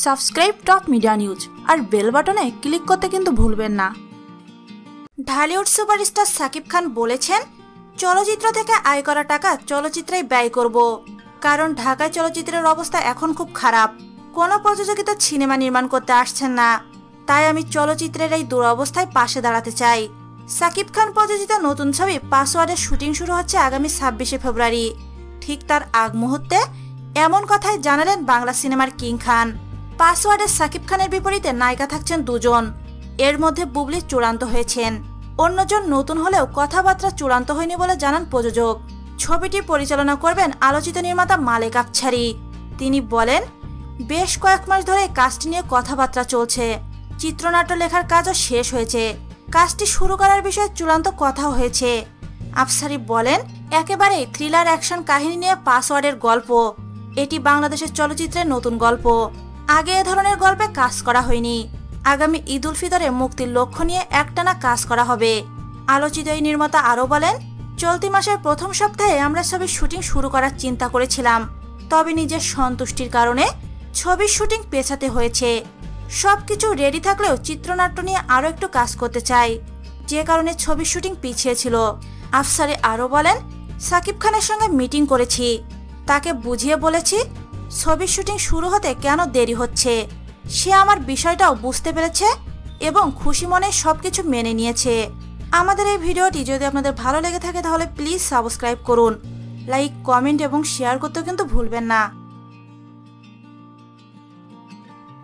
Subscribe top media news আর bell বাটনে click করতে কিন্তু ভুলবেন না। ঢালিউড সুপারস্টার সাকিব খান বলেছেন, চলচ্চিত্র থেকে আয় করা টাকা চলচ্চিত্রেই ব্যয় করব। কারণ ঢাকায় চলচ্চিত্রের অবস্থা এখন খুব খারাপ। কোনো প্রযোজকিতা সিনেমা নির্মাণ করতে আসছেন না। তাই আমি চলচ্চিত্রের এই দুরবস্থায় পাশে দাঁড়াতে চাই। সাকিব খান প্রযোজিত নতুন ছবি পাসওয়ার্ডের শুটিং শুরু হচ্ছে আগামী ছাব্বিশে ফেব্রুয়ারি। ঠিক তার আগ মুহূর্তে এমন কথাই জানালেন বাংলা সিনেমার কিং খান। পাসওয়ার্ডের সাকিব খানের বিপরীতে নায়িকা থাকছেন দুজন। এর মধ্যে বুবলি চূড়ান্ত হয়েছেন। অন্যজন নতুন হলেও কথাবার্তা চূড়ান্ত হয়নি বলে জানান প্রযোজক। ছবিটি পরিচালনা করবেন আলোচিত নির্মাতা মালেক আফছারি তিনি বলেন, বেশ কয়েক মাস ধরে কাজটি নিয়ে কথাবার্তা চলছে। চিত্রনাট্য লেখার কাজও শেষ হয়েছে। কাজটি শুরু করার বিষয়ে চূড়ান্ত কথা হয়েছে। আফসারি বলেন একেবারে থ্রিলার অ্যাকশন কাহিনী নিয়ে পাসওয়ার্ডের গল্প। এটি বাংলাদেশের চলচ্চিত্রের নতুন গল্প। আগে এ ধরনের গল্পে কাজ করা হয়নি। আগামী ঈদ উল ফিতরে মুক্তির লক্ষ্য নিয়ে একটানা কাজ করা হবে। আলোচিত এই নির্মাতা আরও বলেন, চলতি মাসের প্রথম সপ্তাহে আমরা ছবির শুটিং শুরু করার চিন্তা করেছিলাম। তবে নিজের সন্তুষ্টির কারণে ছবির শুটিং পেছাতে হয়েছে। সব কিছু রেডি থাকলেও চিত্রনাট্য নিয়ে আরও একটু কাজ করতে চাই। যে কারণে ছবির শুটিং পিছিয়ে ছিল। আফসারে আরও বলেন, সাকিব খানের সঙ্গে মিটিং করেছি। তাকে বুঝিয়ে বলেছি ছবির শুটিং শুরু হতে কেন দেরি হচ্ছে? সে আমার বিষয়টাও বুঝতে পেরেছে এবং খুশি মনে সব কিছু মেনে নিয়েছে। আমাদের এই ভিডিওটি যদি আপনাদের ভালো লেগে থাকে তাহলে প্লিজ সাবস্ক্রাইব করুন। লাইক, কমেন্ট এবং শেয়ার করতেও কিন্তু ভুলবেন না।